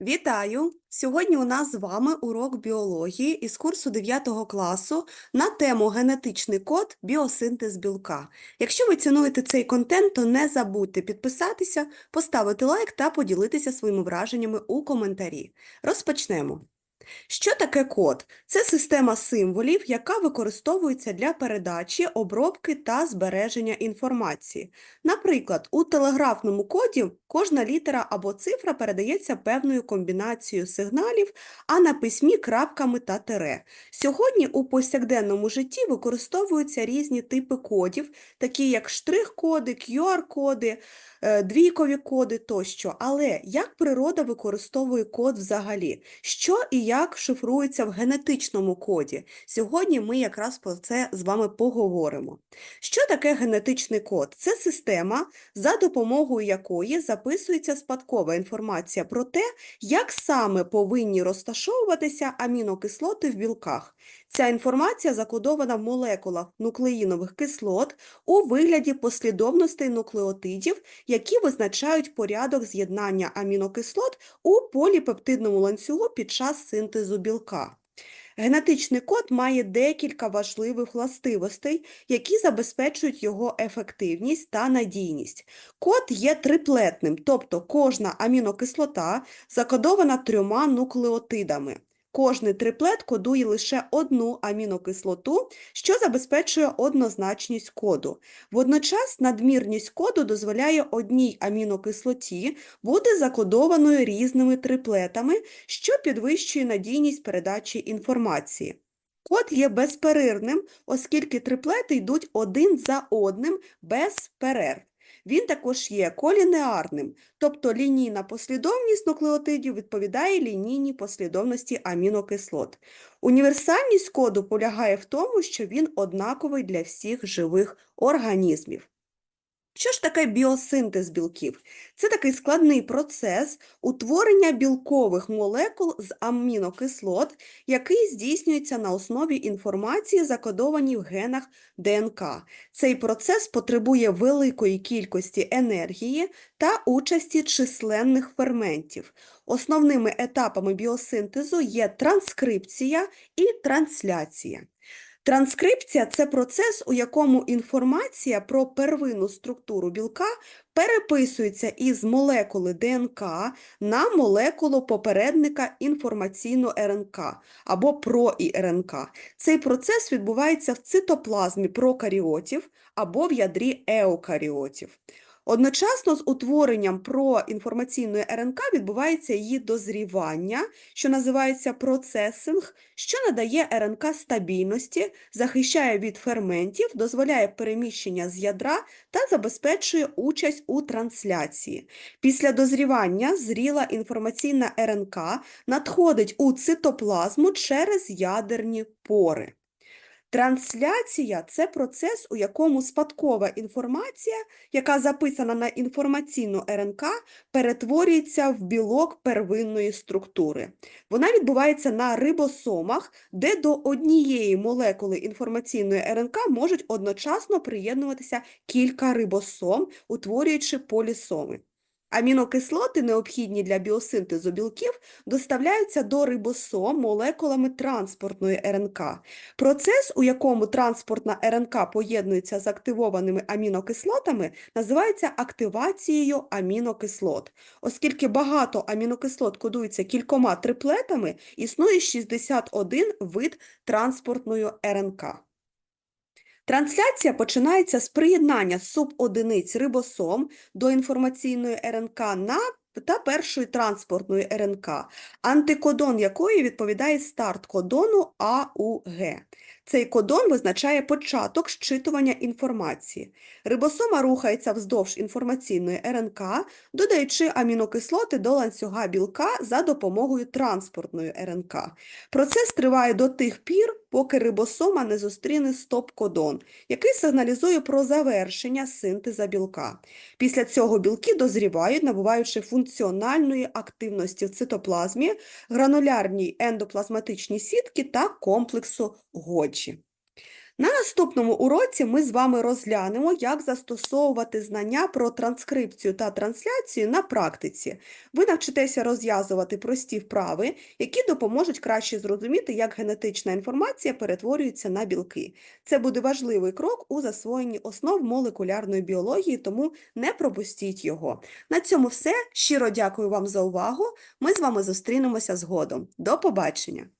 Вітаю! Сьогодні у нас з вами урок біології із курсу 9 класу на тему генетичний код біосинтез білка. Якщо ви цінуєте цей контент, то не забудьте підписатися, поставити лайк та поділитися своїми враженнями у коментарі. Розпочнемо. Що таке код? Це система символів, яка використовується для передачі, обробки та збереження інформації. Наприклад, у телеграфному коді кожна літера або цифра передається певною комбінацією сигналів, а на письмі крапками та тире. Сьогодні у повсякденному житті використовуються різні типи кодів, такі як штрих-коди, QR-коди, е, двійкові коди тощо. Але як природа використовує код взагалі? Що і як шифрується в генетичному коді? Сьогодні ми якраз про це з вами поговоримо. Що таке генетичний код? Це система, за допомогою якої записується спадкова інформація про те, як саме повинні розташовуватися амінокислоти в білках. Ця інформація закодована в молекулах нуклеїнових кислот у вигляді послідовностей нуклеотидів, які визначають порядок з'єднання амінокислот у поліпептидному ланцюгу під час синтезу білка. Генетичний код має декілька важливих властивостей, які забезпечують його ефективність та надійність. Код є триплетним, тобто кожна амінокислота закодована трьома нуклеотидами. Кожний триплет кодує лише одну амінокислоту, що забезпечує однозначність коду. Водночас надмірність коду дозволяє одній амінокислоті бути закодованою різними триплетами, що підвищує надійність передачі інформації. Код є безперервним, оскільки триплети йдуть один за одним без перерв. Він також є колінеарним, тобто лінійна послідовність нуклеотидів відповідає лінійній послідовності амінокислот. Універсальність коду полягає в тому, що він однаковий для всіх живих організмів. Що ж таке біосинтез білків? Це такий складний процес утворення білкових молекул з амінокислот, який здійснюється на основі інформації, закодованій в генах ДНК. Цей процес потребує великої кількості енергії та участі численних ферментів. Основними етапами біосинтезу є транскрипція і трансляція. Транскрипція це процес, у якому інформація про первинну структуру білка переписується із молекули ДНК на молекулу попередника інформаційно-РНК або проІРНК. Цей процес відбувається в цитоплазмі прокаріотів або в ядрі еукаріотів. Одночасно з утворенням проінформаційної РНК відбувається її дозрівання, що називається процесинг, що надає РНК стабільності, захищає від ферментів, дозволяє переміщення з ядра та забезпечує участь у трансляції. Після дозрівання зріла інформаційна РНК надходить у цитоплазму через ядерні пори. Трансляція це процес, у якому спадкова інформація, яка записана на інформаційну РНК, перетворюється в білок первинної структури. Вона відбувається на рибосомах, де до однієї молекули інформаційної РНК можуть одночасно приєднуватися кілька рибосом, утворюючи полісоми. Амінокислоти, необхідні для біосинтезу білків, доставляються до рибосом молекулами транспортної РНК. Процес, у якому транспортна РНК поєднується з активованими амінокислотами, називається активацією амінокислот. Оскільки багато амінокислот кодуються кількома триплетами, існує 61 вид транспортної РНК. Трансляція починається з приєднання субодиниць рибосом до інформаційної РНК на та першої транспортної РНК, антикодон якої відповідає старт кодону АУГ. Цей кодон визначає початок щитування інформації. Рибосома рухається вздовж інформаційної РНК, додаючи амінокислоти до ланцюга білка за допомогою транспортної РНК. Процес триває до тих пір, поки рибосома не зустріне стоп-кодон, який сигналізує про завершення синтеза білка. Після цього білки дозрівають, набуваючи функціональної активності в цитоплазмі, гранулярній ендоплазматичній сітки та комплексу Годжі. На наступному уроці ми з вами розглянемо, як застосовувати знання про транскрипцію та трансляцію на практиці. Ви навчитеся розв'язувати прості вправи, які допоможуть краще зрозуміти, як генетична інформація перетворюється на білки. Це буде важливий крок у засвоєнні основ молекулярної біології, тому не пропустіть його. На цьому все. Щиро дякую вам за увагу. Ми з вами зустрінемося згодом. До побачення!